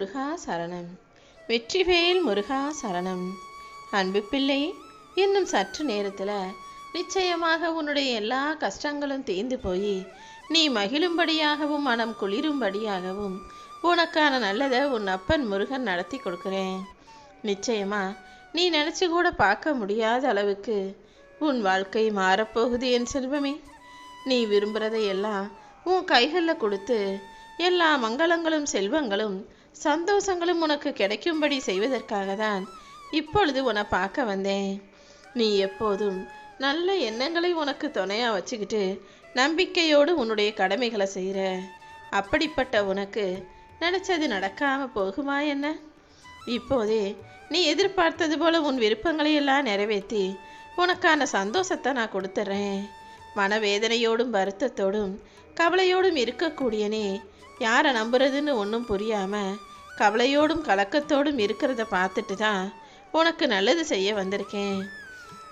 முருகா சரணம். வெற்றிவேல் முருகா சரணம். அன்பு பிள்ளை இன்னும் சற்று நேரத்தில் நிச்சயமாக உன்னுடைய எல்லா கஷ்டங்களும் தீர்ந்து போய் நீ மகிழும்படியாகவும் மனம் குளிரும்படியாகவும் உனக்கான நல்லதை உன் அப்பன் முருகன் நடத்தி கொடுக்குறேன். நிச்சயமா நீ நினச்சி கூட பார்க்க முடியாத அளவுக்கு உன் வாழ்க்கை மாறப்போகுது என் செல்வமே. நீ விரும்புகிறதையெல்லாம் உன் கைகளில் கொடுத்து எல்லா மங்களங்களும் செல்வங்களும் சந்தோஷங்களும் உனக்கு கிடைக்கும்படி செய்வதற்காக தான் இப்பொழுது உன்னை பார்க்க வந்தேன். நீ எப்போதும் நல்ல எண்ணங்களை உனக்கு துணையாக வச்சுக்கிட்டு நம்பிக்கையோடு உன்னுடைய கடமைகளை செய்கிற அப்படிப்பட்ட உனக்கு நினச்சது நடக்காமல் போகுமா என்ன? இப்போதே நீ எதிர்பார்த்தது போல உன் விருப்பங்களை எல்லாம் நிறைவேற்றி உனக்கான சந்தோஷத்தை நான் கொடுத்துட்றேன் மனவேதனையோடும் வருத்தத்தோடும் கவலையோடும் இருக்கக்கூடிய நீ யாரை நம்புறதுன்னு ஒன்றும் புரியாமல் கவலையோடும் கலக்கத்தோடும் இருக்கிறத பார்த்துட்டு தான் உனக்கு நல்லது செய்ய வந்திருக்கேன்.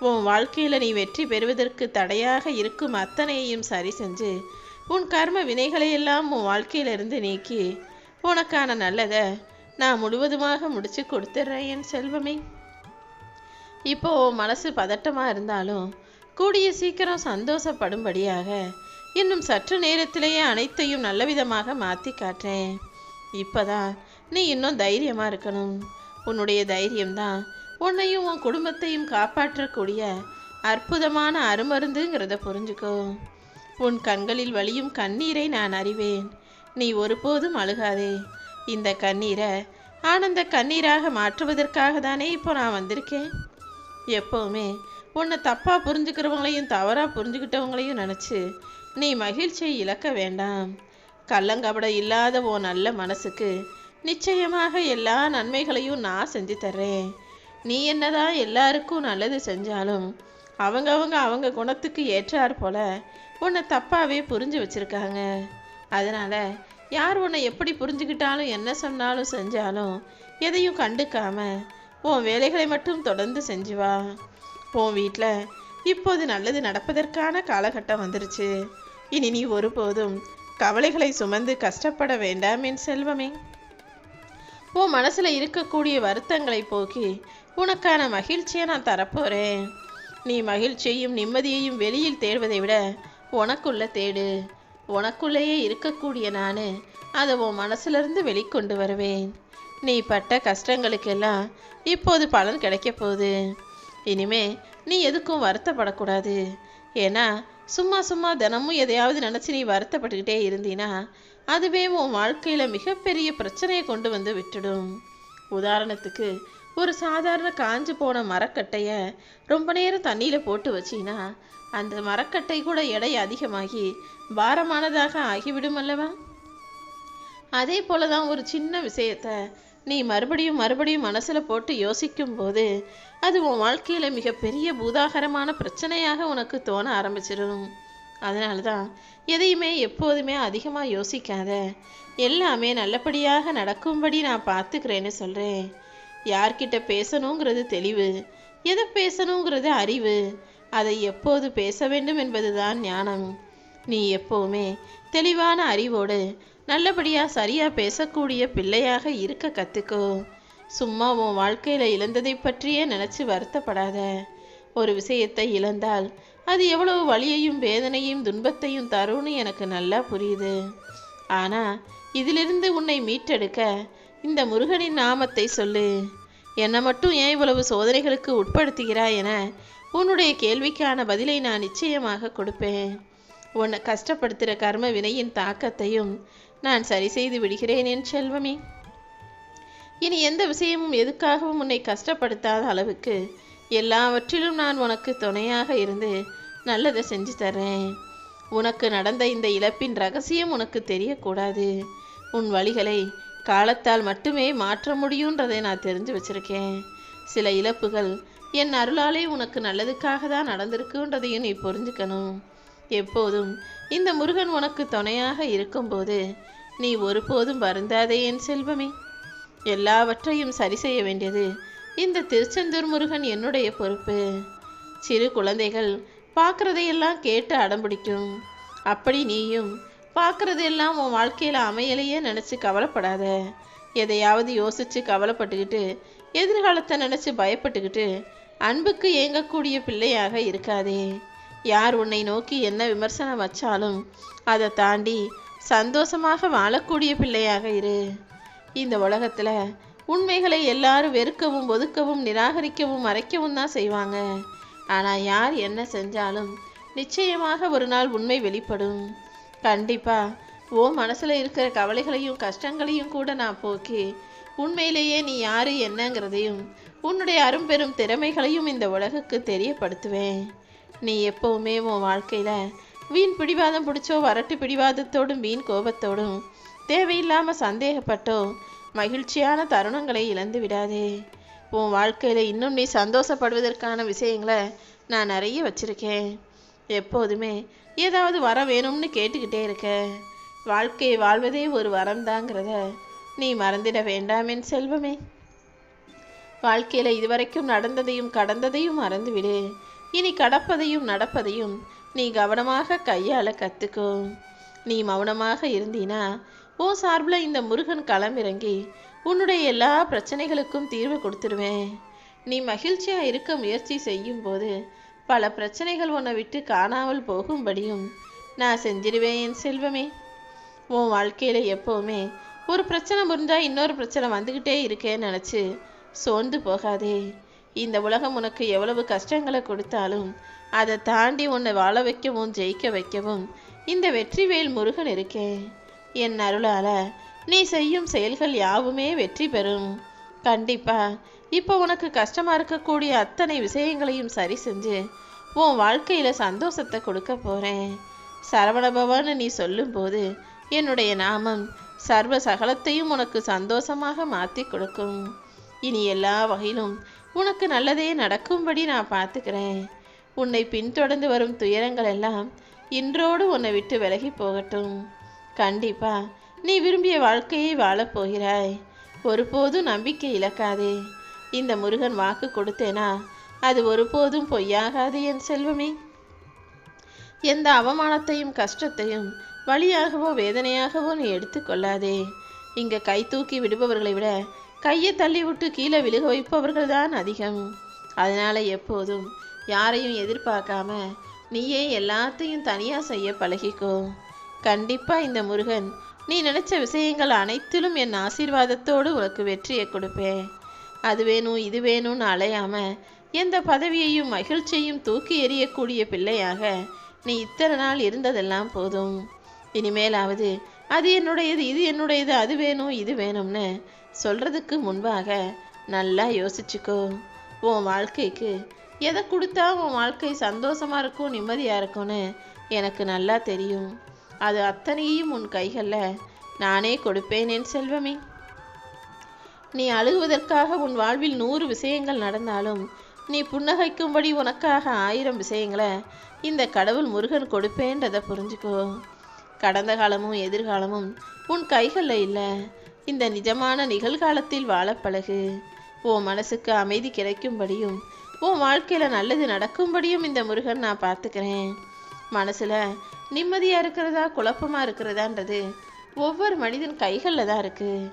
உன் வாழ்க்கையில் நீ வெற்றி பெறுவதற்கு தடையாக இருக்கும் அத்தனையையும் சரி செஞ்சு உன் கர்ம வினைகளையெல்லாம் உன் வாழ்க்கையிலிருந்து நீக்கி உனக்கான நல்லதை நான் முழுவதுமாக முடிச்சு கொடுத்துட்றேன் என் செல்வமே. இப்போ உன் மனசு பதட்டமாக இருந்தாலும் கூடிய சீக்கிரம் சந்தோஷப்படும்படியாக இன்னும் சற்று நேரத்திலேயே அனைத்தையும் நல்ல விதமாக மாற்றி காட்டுறேன். இப்போதான் நீ இன்னும் தைரியமாக இருக்கணும். உன்னுடைய தைரியம்தான். உன்னையும் உன் குடும்பத்தையும் காப்பாற்றக்கூடிய அற்புதமான அருமருந்துங்கிறத புரிஞ்சுக்கோ. உன் கண்களில் வழியும் கண்ணீரை நான் அறிவேன். நீ ஒருபோதும் அழுகாதே. இந்த கண்ணீரை ஆனந்த கண்ணீராக மாற்றுவதற்காக தானே இப்போ நான் வந்திருக்கேன். எப்போவுமே உன்னை தப்பாக புரிஞ்சுக்கிறவங்களையும் தவறாக புரிஞ்சுக்கிட்டவங்களையும் நினச்சி நீ மகிழ்ச்சியை இழக்க வேண்டாம். கள்ளங்கபட இல்லாத உன் நல்ல மனசுக்கு நிச்சயமாக எல்லா நன்மைகளையும் நான் செஞ்சு தர்றேன். நீ என்னதான் எல்லாருக்கும் நல்லது செஞ்சாலும் அவங்கவங்க அவங்க குணத்துக்கு ஏற்றாற் போல உன்னை தப்பாகவே புரிஞ்சு வச்சுருக்காங்க. அதனால் யார் உன்னை எப்படி புரிஞ்சுக்கிட்டாலும் என்ன சொன்னாலும் செஞ்சாலும் எதையும் கண்டுக்காம உன் வேலைகளை மட்டும் தொடர்ந்து செஞ்சு வா. உன் வீட்டில் இப்போது நல்லது நடப்பதற்கான காலகட்டம் வந்துருச்சு. இனி நீ ஒருபோதும் கவலைகளை சுமந்து கஷ்டப்பட வேண்டாம் என் செல்வமே. உன் மனசில் இருக்கக்கூடிய வருத்தங்களை போக்கி உனக்கான மகிழ்ச்சியை நான் தரப்போகிறேன் நீ மகிழ்ச்சியையும் நிம்மதியையும் வெளியில் தேடுவதை விட உனக்குள்ள தேடு. உனக்குள்ளேயே இருக்கக்கூடிய நான் அதை உன் மனசுலேருந்து வெளிக்கொண்டு வருவேன். நீ பட்ட கஷ்டங்களுக்கெல்லாம் இப்போது பலன் கிடைக்க போகுது. இனிமே நீ எதுக்கும் வருத்தப்படக்கூடாது. ஏன்னா சும்மா சும்மா தினமும் எதையாவது நினச்சி நீ வருத்தப்பட்டுக்கிட்டே இருந்தீன்னா அதுவே உன் வாழ்க்கையில் மிகப்பெரிய பிரச்சனையை கொண்டு வந்து விட்டுடும். உதாரணத்துக்கு ஒரு சாதாரண காஞ்சு போன மரக்கட்டையை ரொம்ப நேரம் தண்ணியில் போட்டு வச்சின்னா அந்த மரக்கட்டை கூட எடை அதிகமாகி பாரமானதாக ஆகிவிடும் அல்லவா? அதே போல தான் ஒரு சின்ன விஷயத்த நீ மறுபடியும் மறுபடியும் மனசில் போட்டு யோசிக்கும் போது அது உன் வாழ்க்கையில் மிகப்பெரிய பூதாகரமான பிரச்சனையாக உனக்கு தோண ஆரம்பிச்சிடும் அதனால தான் எதையுமே எப்போதுமே அதிகமாக யோசிக்காத. எல்லாமே நல்லபடியாக நடக்கும்படி நான் பார்த்துக்கிறேன்னு சொல்கிறேன் யார்கிட்ட பேசணுங்கிறது தெளிவு. எதை பேசணுங்கிறது அறிவு. அதை எப்போது பேச வேண்டும் என்பதுதான் ஞானம். நீ எப்போவுமே தெளிவான அறிவோடு நல்லபடியாக சரியாக பேசக்கூடிய பிள்ளையாக இருக்க கற்றுக்கோ சும்மா உன் வாழ்க்கையில் இழந்ததை பற்றியே நினச்சி வருத்தப்படாத. ஒரு விஷயத்தை இழந்தால் அது எவ்வளவு வலியையும் வேதனையும் துன்பத்தையும் தரும்னு எனக்கு நல்லா புரியுது. ஆனால் இதிலிருந்து உன்னை மீட்டெடுக்க இந்த முருகனின் நாமத்தை சொல்லு. என்னை மட்டும் ஏன் இவ்வளவு சோதனைகளுக்கு உட்படுத்துகிறாய் என உன்னுடைய கேள்விக்கான பதிலை நான் நிச்சயமாக கொடுப்பேன். உன்னை கஷ்டப்படுத்துகிற கர்ம வினையின் தாக்கத்தையும் நான் சரி செய்து விடுகிறேன் என் செல்வமே. இனி எந்த விஷயமும் எதுக்காகவும் உன்னை கஷ்டப்படுத்தாத அளவுக்கு எல்லாவற்றிலும் நான் உனக்கு துணையாக இருந்து நல்லதை செஞ்சு தர்றேன். உனக்கு நடந்த இந்த இழப்பின் ரகசியம் உனக்கு தெரியக்கூடாது. உன் வழிகளை காலத்தால் மட்டுமே மாற்ற முடியுன்றதை நான் தெரிஞ்சு வச்சிருக்கேன். சில இழப்புகள் என் அருளாலே உனக்கு நல்லதுக்காக தான் நடந்திருக்குன்றதையும் நீ புரிஞ்சுக்கணும். எப்போதும் இந்த முருகன் உனக்கு துணையாக இருக்கும்போது நீ ஒருபோதும் வருந்தாதே என் செல்வமே. எல்லாவற்றையும் சரி செய்ய வேண்டியது இந்த திருச்செந்தூர் முருகன் என்னுடைய பொறுப்பு. சிறு குழந்தைகள் பார்க்குறதையெல்லாம் கேட்டு அடம்பிடிக்கும் அப்படி நீயும் பார்க்குறதெல்லாம் உன் வாழ்க்கையில் அமையலையே நினச்சி கவலைப்படாத. எதையாவது யோசித்து கவலைப்பட்டுக்கிட்டு எதிர்காலத்தை நினச்சி பயப்பட்டுக்கிட்டு அன்புக்கு ஏங்கக்கூடிய பிள்ளையாக இருக்காதே. யார் உன்னை நோக்கி என்ன விமர்சனம் வச்சாலும் அதை தாண்டி சந்தோஷமாக வாழக்கூடிய பிள்ளையாக இரு. இந்த உலகத்தில் உண்மைகளை எல்லாரும் வெறுக்கவும் ஒதுக்கவும் நிராகரிக்கவும் மறைக்கவும் தான் செய்வாங்க. ஆனால் யார் என்ன செஞ்சாலும் நிச்சயமாக ஒரு நாள் உண்மை வெளிப்படும். கண்டிப்பாக ஓ மனசில் இருக்கிற கவலைகளையும் கஷ்டங்களையும் கூட நான் போக்கி உண்மையிலேயே நீ யாரு என்னங்கிறதையும் உன்னுடைய அரும்பெரும் திறமைகளையும் இந்த உலகுக்கு தெரியப்படுத்துவேன். நீ எப்பவுமே உன் வாழ்க்கையில வீண் பிடிவாதம் பிடிச்சோ வரட்டு பிடிவாதத்தோடும் வீண் கோபத்தோடும் தேவையில்லாமல் சந்தேகப்பட்டோ மகிழ்ச்சியான தருணங்களை இழந்து விடாதே. உன் வாழ்க்கையில இன்னும் நீ சந்தோஷப்படுவதற்கான விஷயங்களை நான் நிறைய வச்சிருக்கேன். எப்போதுமே ஏதாவது வர வேணும்னு கேட்டுக்கிட்டே இருக்க. வாழ்க்கையை வாழ்வதே ஒரு வரம்தாங்கிறத நீ மறந்திட வேண்டாம் என் செல்வமே. வாழ்க்கையில இதுவரைக்கும் நடந்ததையும் கடந்ததையும் மறந்துவிடு. இனி கடப்பதையும் நடப்பதையும் நீ கவனமாக கையாள கத்துக்கோ. நீ மௌனமாக இருந்தீனா ஓ சார்பில் இந்த முருகன் களமிறங்கி உன்னுடைய எல்லா பிரச்சனைகளுக்கும் தீர்வு கொடுத்துருவேன். நீ மகிழ்ச்சியாக இருக்க முயற்சி செய்யும் போது பல பிரச்சனைகள் உன்னை விட்டு காணாமல் போகும்படியும் நான் செஞ்சிருவேன் என் செல்வமே. உன் வாழ்க்கையில் எப்போவுமே ஒரு பிரச்சனை முடிஞ்சால் இன்னொரு பிரச்சனை வந்துக்கிட்டே இருக்கேன்னு நினச்சி சோர்ந்து போகாதே. இந்த உலகம் உனக்கு எவ்வளவு கஷ்டங்களை கொடுத்தாலும் அதை தாண்டி உன்னை வாழ வைக்கவும் ஜெயிக்க வைக்கவும் இந்த வெற்றிவேல் முருகன் இருக்கே. என் அருளால நீ செய்யும் செயல்கள் யாவுமே வெற்றி பெறும். கண்டிப்பா இப்போ உனக்கு கஷ்டமா இருக்கக்கூடிய அத்தனை விஷயங்களையும் சரி செஞ்சு உன் வாழ்க்கையில சந்தோஷத்தை கொடுக்க போறேன். சரவணபவான்னு நீ சொல்லும்போது என்னுடைய நாமம் சர்வ சகலத்தையும் உனக்கு சந்தோஷமாக மாற்றி கொடுக்கும். இனி எல்லா வகையிலும் உனக்கு நல்லதே நடக்கும்படி நான் பார்த்துக்கிறேன். உன்னை பின்தொடர்ந்து வரும் துயரங்கள் எல்லாம் இன்றோடு உன்னை விட்டு விலகி போகட்டும். கண்டிப்பா நீ விரும்பிய வாழ்க்கையை வாழப் போகிறாய். ஒருபோதும் நம்பிக்கை இழக்காதே. இந்த முருகன் வாக்கு கொடுத்தேனா? அது ஒருபோதும் பொய்யாகாது என் செல்வமே. எந்த அவமானத்தையும் கஷ்டத்தையும் வழியாகவோ வேதனையாகவோ நீ எடுத்துக்கொள்ளாதே இங்க கை தூக்கி விடுபவர்களை விட கையை தள்ளிவிட்டு கீழே விழுக வைப்பவர்கள் தான் அதிகம். அதனால் எப்போதும் யாரையும் எதிர்பார்க்காம நீயே எல்லாத்தையும் தனியாக செய்ய பழகிக்கோ. கண்டிப்பாக இந்த முருகன் நீ நினைச்ச விஷயங்கள் அனைத்திலும் என் ஆசீர்வாதத்தோடு உனக்கு வெற்றியை கொடுப்பேன். அது வேணும் இது வேணும்னு அலையாமல் எந்த பதவியையும் மகிழ்ச்சியையும் தூக்கி எறியக்கூடிய பிள்ளையாக நீ இத்தனை நாள் இருந்ததெல்லாம் போதும். இனிமேலாவது அது என்னுடையது இது என்னுடையது அது வேணும் இது வேணும்னு சொல்றதுக்கு முன்பாக நல்லா யோசிச்சுக்கோ. உன் வாழ்க்கைக்கு எதை கொடுத்தா உன் வாழ்க்கை சந்தோஷமாக இருக்கும் நிம்மதியாக இருக்கும்னு எனக்கு நல்லா தெரியும். அது அத்தனையும் உன் கைகளில் நானே கொடுப்பேன் என் செல்வமே. நீ அழுகுவதற்காக உன் வாழ்வில் நூறு விஷயங்கள் நடந்தாலும் நீ புன்னகைக்கும்படி உனக்காக ஆயிரம் விஷயங்களை இந்த கடவுள் முருகன் கொடுப்பேன்றதை புரிஞ்சுக்கோ. கடந்த காலமும் எதிர்காலமும் உன் கைகளில் இல்லை. இந்த நிஜமான நிகழ்காலத்தில் வாழ பழகு. உன் மனசுக்கு அமைதி கிடைக்கும்படியும் உன் வாழ்க்கையில் நல்லது நடக்கும்படியும் இந்த முருகன் நான் பார்த்துக்கிறேன். மனசில் நிம்மதியாக இருக்கிறதா குழப்பமாக இருக்கிறதான்றது ஒவ்வொரு மனிதன் கைகளில் தான் இருக்குது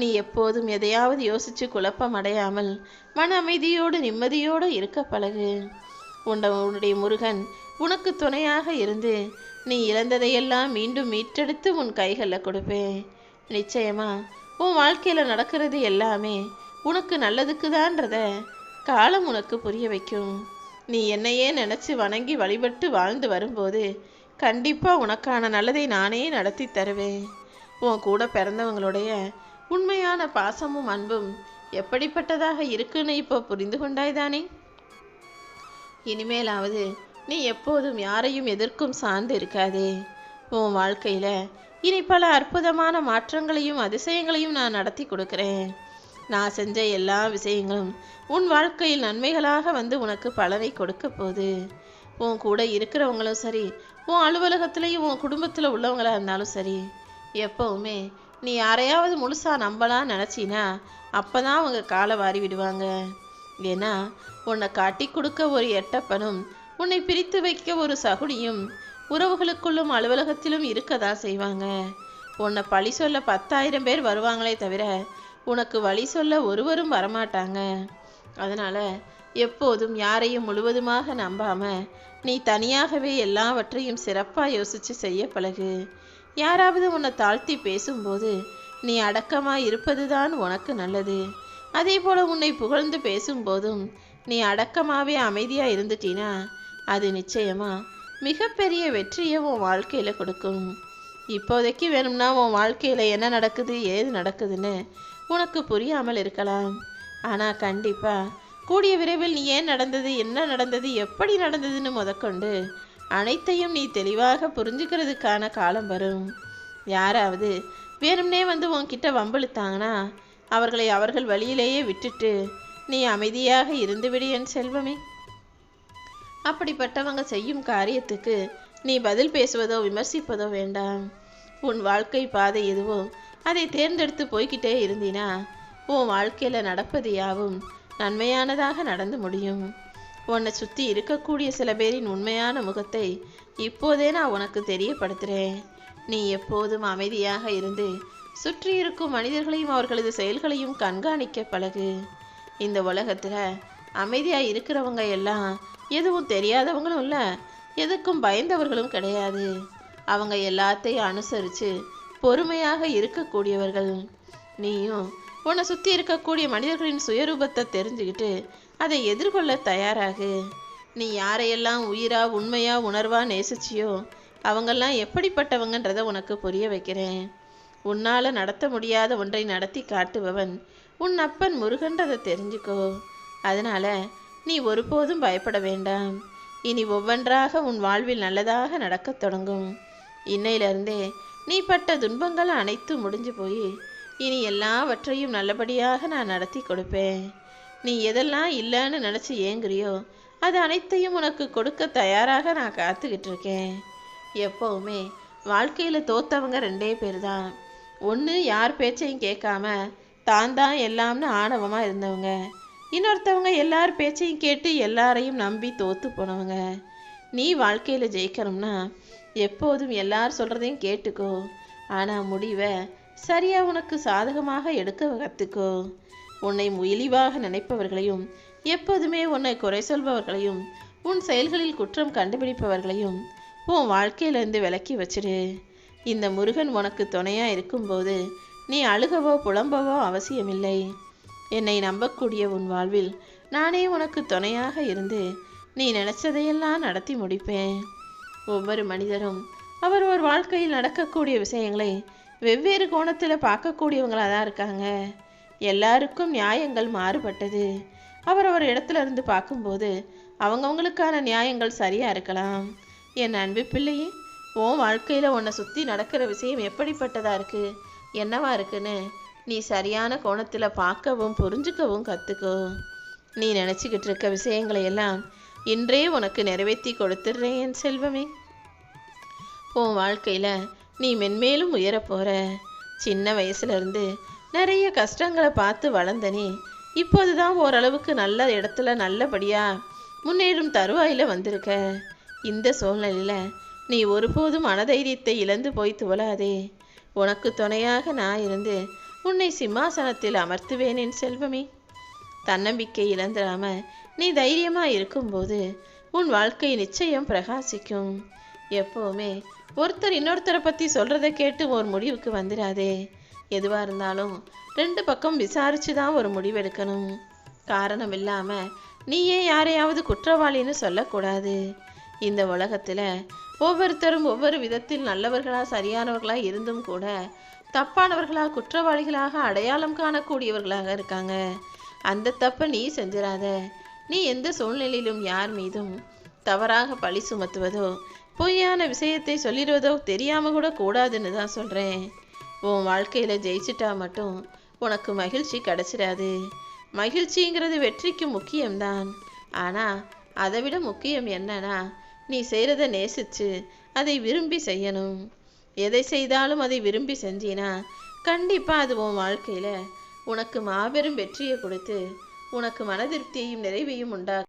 நீ எப்போதும் எதையாவது யோசிச்சு குழப்பம் அடையாமல் மன அமைதியோடு நிம்மதியோடு இருக்க பழகு. உண்ட உன்னுடைய முருகன் உனக்கு துணையாக இருந்து நீ இழந்ததையெல்லாம் மீண்டும் மீட்டெடுத்து உன் கைகளில் கொடுப்பேன். நிச்சயமா உன் வாழ்க்கையில் நடக்கிறது எல்லாமே உனக்கு நல்லதுக்கு தான்றத காலம் உனக்கு புரிய வைக்கும். நீ என்னையே நினச்சி வணங்கி வழிபட்டு வாழ்ந்து வரும்போது கண்டிப்பா உனக்கான நல்லதை நானே நடத்தி தருவேன். உன் கூட பிறந்தவங்களுடைய உண்மையான பாசமும் அன்பும் எப்படிப்பட்டதாக இருக்குன்னு இப்போ புரிந்து கொண்டாய்தானே? இனிமேலாவது நீ எப்போதும் யாரையும் எதிர்க்கும் சார்ந்து இருக்காதே. உன் வாழ்க்கையில இனி பல அற்புதமான மாற்றங்களையும் அதிசயங்களையும் நான் நடத்தி கொடுக்கிறேன். நான் செஞ்ச எல்லா விஷயங்களும் உன் வாழ்க்கையில் நன்மைகளாக வந்து உனக்கு பலனை கொடுக்க போகுது. உன் கூட இருக்கிறவங்களும் சரி உன் அலுவலகத்துலேயும் உன் குடும்பத்தில் உள்ளவங்களா இருந்தாலும் சரி எப்பவுமே நீ யாரையாவது முழுசா நம்பலாம் நினச்சினா அப்போ தான் அவங்க காலை வாரி விடுவாங்க. ஏன்னா உன்னை காட்டி கொடுக்க ஒரு எட்டப்பனும் உன்னை பிரித்து வைக்க ஒரு சகுடியும் உறவுகளுக்குள்ளும் அலுவலகத்திலும் இருக்கதா செய்வாங்க. உன்னை பழி சொல்ல பத்தாயிரம் பேர் வருவாங்களே தவிர உனக்கு வழி சொல்ல ஒருவரும் வரமாட்டாங்க. அதனால் எப்போதும் யாரையும் முழுவதுமாக நம்பாம நீ தனியாகவே எல்லாவற்றையும் சிறப்பாக யோசித்து செய்ய பழகு. யாராவது உன்னை தாழ்த்தி பேசும்போது நீ அடக்கமாக இருப்பதுதான் உனக்கு நல்லது. அதே போல உன்னை புகழ்ந்து பேசும்போதும் நீ அடக்கமாகவே அமைதியாக இருந்துட்டீனா அது நிச்சயமாக மிகப்பெரிய வெற்றியை உன் வாழ்க்கையில் கொடுக்கும். இப்போதைக்கு வேணும்னா உன் வாழ்க்கையில் என்ன நடக்குது ஏது நடக்குதுன்னு உனக்கு புரியாமல் இருக்கலாம். ஆனால் கண்டிப்பாக கூடிய விரைவில் நீ ஏன் நடந்தது என்ன நடந்தது எப்படி நடந்ததுன்னு முதற்கொண்டு அனைத்தையும் நீ தெளிவாக புரிஞ்சுக்கிறதுக்கான காலம் வரும். யாராவது வேணும்னே வந்து உன்கிட்ட வம்பிழுத்தாங்கன்னா அவர்களை அவர்கள் வழியிலேயே விட்டுட்டு நீ அமைதியாக இருந்துவிடு என் செல்வமே. அப்படிப்பட்டவங்க செய்யும் காரியத்துக்கு நீ பதில் பேசுவதோ விமர்சிப்பதோ வேண்டாம். உன் வாழ்க்கை பாதை எதுவோ அதை தேர்ந்தெடுத்து போய்கிட்டே இருந்தினா உன் வாழ்க்கையில் நடப்பது யாவும் நன்மையானதாக நடந்து முடியும். உன்னை சுற்றி இருக்கக்கூடிய சில பேரின் உண்மையான முகத்தை இப்போதே நான் உனக்கு தெரியப்படுத்துகிறேன் நீ எப்போதும் அமைதியாக இருந்து சுற்றி இருக்கும் மனிதர்களையும் அவர்களது செயல்களையும் கண்காணிக்க பழகு. இந்த உலகத்தில் அமைதியாக இருக்கிறவங்க எல்லாம் எதுவும் தெரியாதவங்களும் இல்லை. எதுக்கும் பயந்தவர்களும் கிடையாது. அவங்க எல்லாத்தையும் அனுசரித்து பொறுமையாக இருக்கக்கூடியவர்கள். நீயும் உன்னை சுற்றி இருக்கக்கூடிய மனிதர்களின் சுயரூபத்தை தெரிஞ்சுக்கிட்டு அதை எதிர்கொள்ள தயாராகு. நீ யாரையெல்லாம் உயிரா உண்மையா உணர்வா நேசிச்சியோ அவங்கெல்லாம் எப்படிப்பட்டவங்கன்றதை உனக்கு புரிய வைக்கிறேன். உன்னால் நடத்த முடியாத ஒன்றை நடத்தி காட்டுபவன் உன் அப்பன் முருகன்றதை தெரிஞ்சுக்கோ. அதனால நீ ஒருபோதும் பயப்பட வேண்டாம். இனி ஒவ்வொன்றாக உன் வாழ்வில் நல்லதாக நடக்கத் தொடங்கும். இன்னையிலிருந்தே நீ பட்ட துன்பங்கள் அனைத்தும் முடிஞ்சு போய் இனி எல்லாவற்றையும் நல்லபடியாக நான் நடத்தி கொடுப்பேன். நீ எதெல்லாம் இல்லைன்னு நினச்சி ஏங்குறியோ அது அனைத்தையும் உனக்கு கொடுக்க தயாராக நான் காத்துக்கிட்டு இருக்கேன் எப்போவுமே வாழ்க்கையில் தோத்தவங்க ரெண்டே பேர் தான் ஒன்று யார் பேச்சையும் கேட்காம தான் தான் எல்லாம்னு ஆணவமாக இருந்தவங்க. இன்னொருத்தவங்க எல்லார் பேச்சையும் கேட்டு எல்லாரையும் நம்பி தோத்து போனவங்க. நீ வாழ்க்கையில் ஜெயிக்கணும்னா எப்போதும் எல்லார் சொல்கிறதையும் கேட்டுக்கோ. ஆனால் முடிவை சரியாக உனக்கு சாதகமாக எடுக்க கற்றுக்கோ உன்னை இழிவாக நினைப்பவர்களையும் எப்போதுமே உன்னை குறை சொல்பவர்களையும் உன் செயல்களில் குற்றம் கண்டுபிடிப்பவர்களையும் உன் வாழ்க்கையிலிருந்து விலக்கி வச்சிடு இந்த முருகன் உனக்கு துணையாக இருக்கும்போது நீ அழுகவோ புலம்பவோ அவசியமில்லை. என்னை நம்பக்கூடிய உன் வாழ்வில் நானே உனக்கு துணையாக இருந்து நீ நினைச்சதையெல்லாம் நடத்தி முடிப்பேன். ஒவ்வொரு மனிதரும் அவர் ஒரு வாழ்க்கையில் நடக்கக்கூடிய விஷயங்களை வெவ்வேறு கோணத்தில் பார்க்கக்கூடியவங்களாக தான் இருக்காங்க. எல்லாருக்கும் நியாயங்கள் மாறுபட்டது. அவர் ஒரு இடத்துல இருந்து பார்க்கும்போது அவங்கவுங்களுக்கான நியாயங்கள் சரியாக இருக்கலாம். என் அன்பு பிள்ளையே உன் வாழ்க்கையில் உன்னை சுற்றி நடக்கிற விஷயம் எப்படிப்பட்டதாக இருக்குது என்னவா இருக்குன்னு நீ சரியான கோணத்தில் பார்க்கவும் புரிஞ்சுக்கவும் கற்றுக்கோ நீ நினச்சிக்கிட்டு இருக்க விஷயங்களை எல்லாம் இன்றே உனக்கு நிறைவேற்றி கொடுத்துட்றேன் என் செல்வமே. உன் வாழ்க்கையில் நீ மென்மேலும் உயரப்போகிற சின்ன வயசுலேருந்து நிறைய கஷ்டங்களை பார்த்து வளர்ந்தனே இப்போது தான் ஓரளவுக்கு நல்ல இடத்துல நல்லபடியாக முன்னேறும் தருவாயில் வந்திருக்க. இந்த சூழ்நிலையில் நீ ஒருபோதும் மனதைரியத்தை இழந்து போய் துவலாதே உனக்கு துணையாக நான் இருந்து உன்னை சிம்மாசனத்தில் அமர்த்துவேன் என் செல்வமே. தன்னம்பிக்கை இழந்துடாம நீ தைரியமாக இருக்கும்போது உன் வாழ்க்கை நிச்சயம் பிரகாசிக்கும். எப்போவுமே ஒருத்தர் இன்னொருத்தரை பற்றி சொல்கிறத கேட்டு ஒரு முடிவுக்கு வந்துடாதே எதுவாக இருந்தாலும் ரெண்டு பக்கம் விசாரித்து தான் ஒரு முடிவெடுக்கணும். காரணம் இல்லாமல் நீயே யாரையாவது குற்றவாளின்னு சொல்லக்கூடாது. இந்த உலகத்தில் ஒவ்வொருத்தரும் ஒவ்வொரு விதத்தில் நல்லவர்களாக சரியானவர்களாக இருந்தும் கூட தப்பானவர்களாக குற்றவாளிகளாக அடையாளம் காணக்கூடியவர்களாக இருக்காங்க. அந்த தப்பை நீ செஞ்சிடாத நீ எந்த சூழ்நிலையிலும் யார் மீதும் தவறாக பழி சுமத்துவதோ பொய்யான விஷயத்தை சொல்லிடுவதோ தெரியாமல் கூட கூடாதுன்னு தான் சொல்கிறேன் உன் வாழ்க்கையில் ஜெயிச்சிட்டா மட்டும் உனக்கு மகிழ்ச்சி கிடைச்சிடாது மகிழ்ச்சிங்கிறது வெற்றிக்கு முக்கியம்தான். ஆனால் அதை விட முக்கியம் என்னன்னா நீ செய்கிறத நேசிச்சு அதை விரும்பி செய்யணும். எதை செய்தாலும் அதை விரும்பி செஞ்சினா கண்டிப்பாக அது உன் வாழ்க்கையில் உனக்கு மாபெரும் வெற்றியை கொடுத்து உனக்கு மனதிருப்தியையும் நிறைவையும் உண்டாகும்